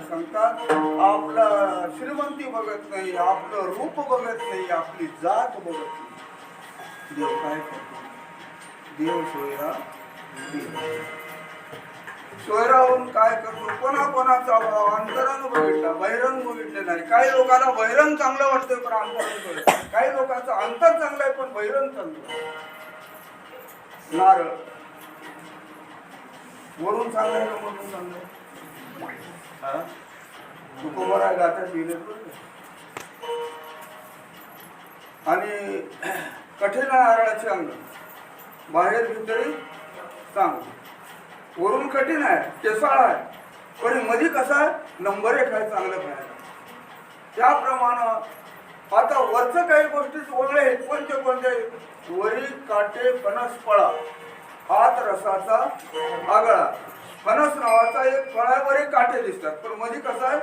सांगतात आपला श्रीमंती बघत नाही आपलं रूप बघत नाही आपली जात बघत नाही. देव काय करतो? देव सोयरा सोयराहून काय करतो? कोणा कोणाचा भाव अंतरानं बघितला बहिरंग बघितले नाही. काही लोकांना बहिरंग चांगलं वाटतंय पण अंतरंग काही लोकांचं अंतर चांगलं आहे पण बहिरंग चांगलं नारळ. वरून चांगलं आहे का चांगलं तुकोबारा गातात लिहिले आणि कठीण नारळाचे अंग. बाहेर भीतरी चांगलं वरून कठीण आहे केसाळ आहे पण मध्ये कसा आहे नंबर एक आहे चांगलं खायला त्याप्रमाणे आता वरचं काही गोष्टी ओळले आहेत कोणते कोणते वरी काटे फणस पळा. हात रसाचा आगळा. फणस नावाचा एक फळावर काटे दिसतात. पण मध्ये कसं आहे?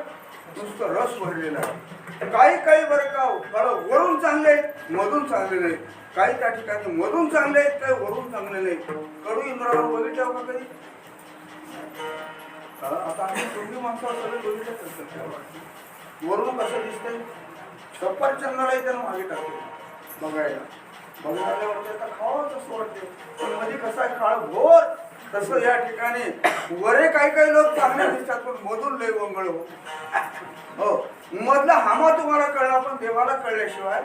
नुसतं रस भरलेला आहे. काही काही बरं का हो, फळ वरून चांगले मधून चांगले नाहीत. काही त्या ठिकाणी मधून चांगले आहेत काही वरून चांगले नाही कडू इंद्रावर बघितलं का कधी आता आम्ही दोन्ही माणसावर सगळे बघितलंच असतात वरून कसं दिसतंय? सफरचंदालाही त्यानं मागे टाकतो बघायला. बघायला वाटतं आता खावाच असं वाटते पण मध्ये कसं आहे? काळ भोर तसं या ठिकाणी वरे काही काही लोक चांगले दिसतात पण मधून लय वंगळ हो. हो. मधला हामा तुम्हाला कळला पण देवाला कळल्याशिवाय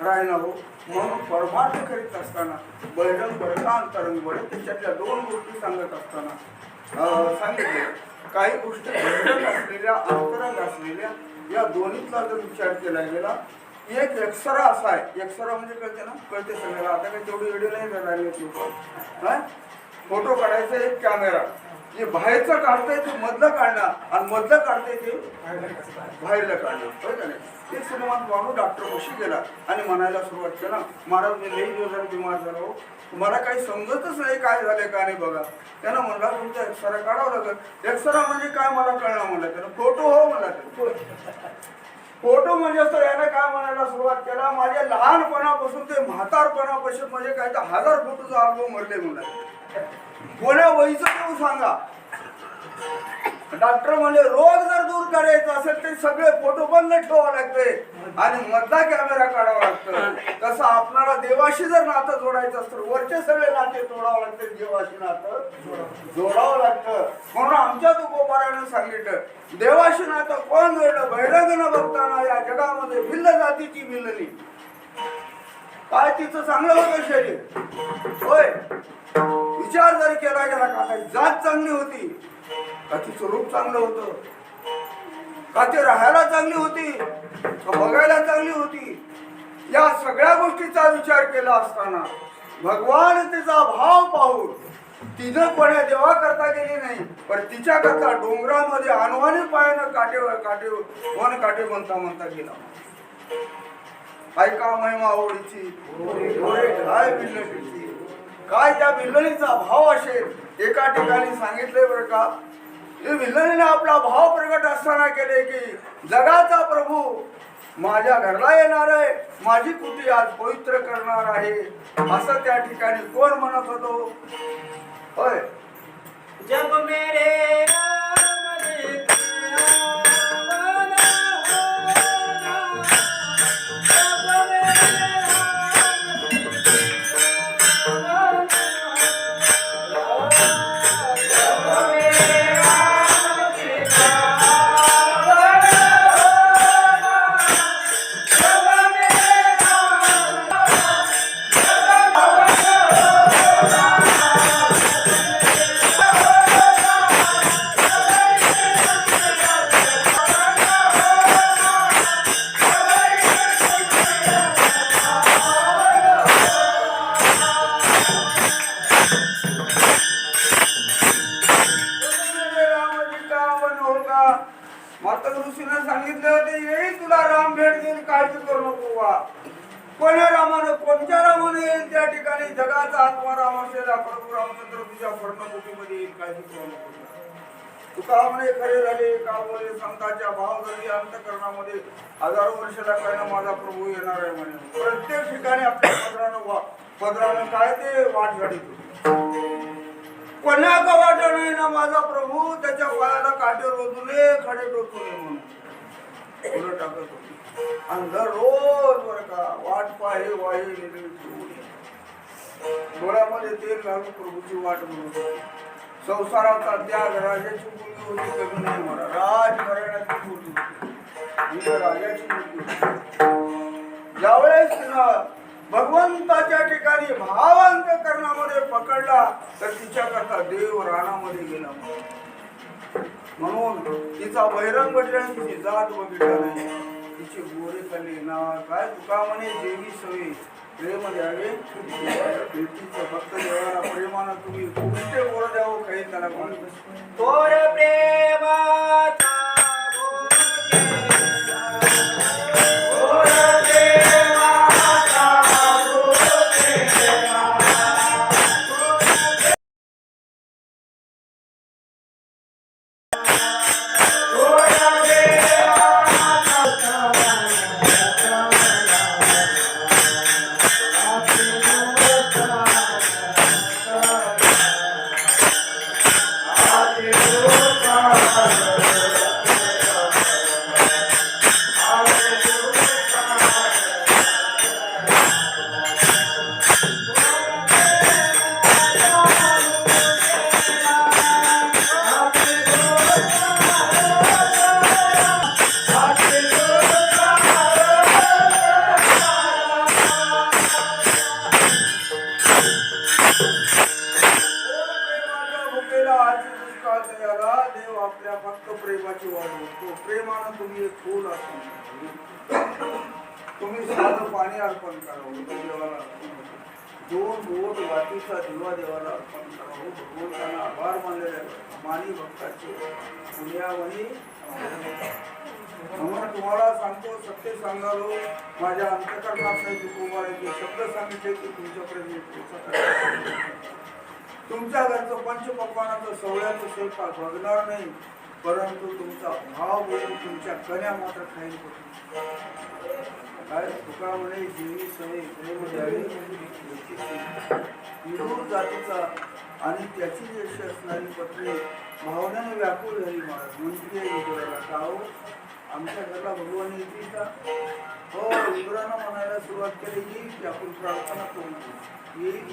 राहणार हो. म्हणून परमार्थ करीत असताना बहिरंग बरं का अंतरंग बरं त्याच्यातल्या दोन गोष्टी सांगत असताना सांगितले. काही गोष्टी बहिरंग असलेल्या अंतरंग असलेल्या या दोन्हीतला जर विचार केला गेला एक एक्सरा असा आहे. एक्सरा म्हणजे कळते ना? कळते सगळ्याला. आता काही तेवढी व्हिडिओ नाही राहिले लोक फोटो काढायचा एक कॅमेरा जे बाहेरचं काढतंय ते मधलं काढणार. आणि मधलं काढता ते बाहेरलं काढणार. होय का नाही? एक श्रीमान माणूस डॉक्टर कशी गेला आणि म्हणायला सुरुवात केला महाराज मी लई दिवस झाले बिमार झालो. मला काही समजतच नाही काय झालं का नाही बघा. त्यानं म्हणला तुमचा एक्सरा काढावं लागेल. एक्सरा म्हणजे काय? मला कळणार म्हणलं त्यानं. फोटो हो म्हणला त्यानं. फोटो म्हणजे तर याने काय म्हणायला सुरुवात केला माझ्या लहानपणापासून ते म्हातारपणापासून म्हणजे काय तर हजार फोटोचा अल्बम भरले म्हणा कोण्या वहीचं देऊ सांगा? डॉक्टर म्हणजे रोग जर दूर करायचं असेल तर सगळे फोटो बंद ठेवावं लागते. आणि मधला कॅमेरा काढावा लागतं. तसं आपणाला देवाशी जर नातं जोडायचं असतं वरचे सगळे नाते तोडावं लागते देवाशी नातं जोडावं लागतं. म्हणून आमच्या तुकोबारानं सांगितलं देवाशी नातं कोण जोडलं? बहिरंग न बघताना या जगामध्ये भिल्ल जातीची मिलली काय तिचं चांगलं होतं शरीर? होय. विचार जर केला गेला का जात चांगली होती. का तिचं रूप चांगलं होतं? का ते राहायला चांगली होती? का बघायला चांगली होती? या सगळ्या गोष्टीचा विचार केला असताना भगवान तिचा भाव पाहून तिनं कोण्या देवा करता गेली नाही पण तिच्या करता डोंगरामध्ये अनवाणी पायानं काटे काटे वन काटे म्हणता म्हणता गेला. ऐका महिमा आवडीची काय त्या बिल्लणीचा भाव असेल? एका ठिकाणी सांगितले बरं का विल्लने आपला भाव प्रगट असताना केले की जगाचा प्रभू माझ्या घरला येणार आहे माझी कुटी आज पवित्र करणार आहे असं त्या ठिकाणी कोण म्हणत होतो? होय. जब मेरे कोण्या रामानं कोणत्या रामानं येईल त्या ठिकाणी? जगाचा आत्मा राम असलेला प्रभू रामचंद्र तुझ्या पर्णभूमीमध्ये येईल काळजी करू नको. तुका म्हणे खरे झाले का बोले संतांच्या भाव झाली अंतकरणामध्ये हजारो वर्षाला काय माझा प्रभू येणार आहे म्हणे. प्रत्येक ठिकाणी आपल्या पदरानं वा पदरानं काय ते वाट घडीत होती. कोणाचा वाटा नाही ना माझा प्रभू? त्याच्या वयाला काटे रोजले खडे टोचले म्हणून फुलं टाकत होती. आणि बर का. वाट पाहे वाहे निघे डोळ्यामध्ये तेल घालून प्रभूची वाट बघत संसाराचा त्याग राजाची मुलगी होती कमी नाही मला राजघराण्याची मुलगी होती. राजाची मुलगी होती. ज्यावेळेस तिनं भगवंताच्या ठिकाणी भावांतकरणामध्ये पकडला तर तिच्याकरता देव रानामध्ये गेला. म्हणून तिचा वैरंग बदल्या तिची जात बघितला नाही. तिचे गोरे खाली ना काय तुका म्हणे देवी सोयी प्रेम द्यावे भेटीचं फक्त देवाला प्रेमानं तुम्ही कुठे बोल द्यावं काही त्याला कोण थोर प्रेमा Yeah. तुम्ही साधं पाणी अर्पण करावं देवाला अर्पण दोन बोट वाटीचा दिवा देवाला अर्पण करावं हो, भगवंतांना आभार मानलेले मानी भक्ताचे पुण्यावणी म्हणून तुम्हाला सांगतो सत्य सांगालो. माझ्या अंतकरणात नाही शब्द सांगितले की तुमच्याकडे मी तुमच्या घरचं पंचपक्वानाचं सवळ्याचं स्वयंपाक बघणार नाही परंतु तुमचा भाव बोलून तुमच्या कन्या मात्र खाईल काय तुका म्हणे जीवी सवय प्रेम द्यावी विरूर जातीचा आणि त्याची यश असणारी पत्नी भावनाने व्याकुळ झाली महाराज. म्हणजे विदुराला हो? आमच्या घरला भगवान येतील का? हो विदुरानं म्हणायला सुरुवात केली की आपण प्रार्थना करू येईल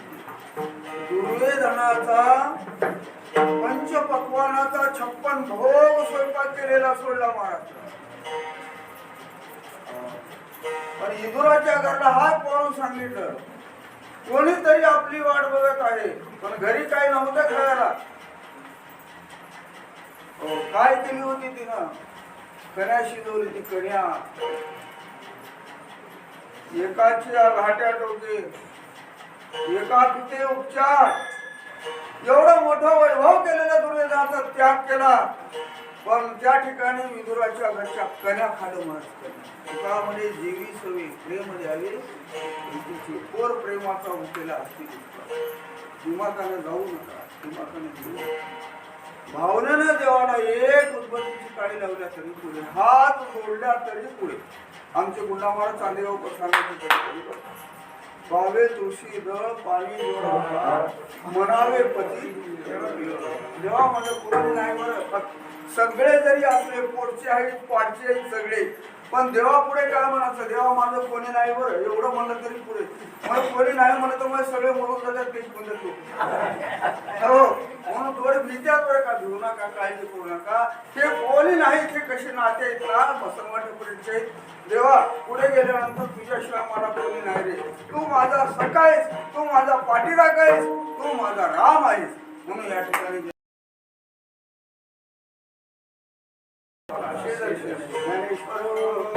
पंच पंचपक्वानाचा छप्पन भोग स्वयंपाक केलेला सोडला महाराष्ट्र पण इंदुराच्या घरला हात पाळून सांगितलं. कोणीतरी आपली वाट बघत आहे पण घरी काही नव्हतं खेळायला. हो, काय केली होती तिनं? कन्या शिजवली ती कन्या. एकाच्या घाट्या टोके एका तिथे उपचार. एवढं मोठं वैभव केलेला दुर्योधनाचा त्याग केला. पण त्या ठिकाणी विदुराच्या घरच्या कन्या खाडं म्हणत तुका म्हणे जीवी सवी प्रेम द्यावे तिची प्रेमाचा उकेला असते दिमाकाने जाऊ नका. दिमाकाने घेऊ भावनेनं देवाला एक उत्पत्तीची काळी लावल्या तरी पुढे हात जोडल्या तरी पुढे. आमचे गुंडामारा चांदेगाव सांगायचे तरी पुढे. पावे तुळशी दळ पाणी म्हणावे पती जेव्हा माझं कोणी नाही बरं. सगळे जरी आपले पोटचे आहेत पाठचे आहेत सगळे. पण देवा पुढे काय म्हणायचं? देवा माझं कोणी नाही बरं एवढं म्हणलं तरी पुढे. मला कोणी नाही म्हणलं तर मग सगळे म्हणून जातात तेच म्हणत तू हो म्हणून थोडे भीत्या बरं का भिवू नका काळजी करू नका. ते कोणी नाही ते कसे नाते आहेत ना? पुढे देवा पुढे गेल्यानंतर तुझ्याशिवाय मला कोणी नाही रे. तू माझा सकाळीस आहेस तू माझा पाठीराग आहेस तू माझा राम आहेस. म्हणून या ठिकाणी Пожалуйста.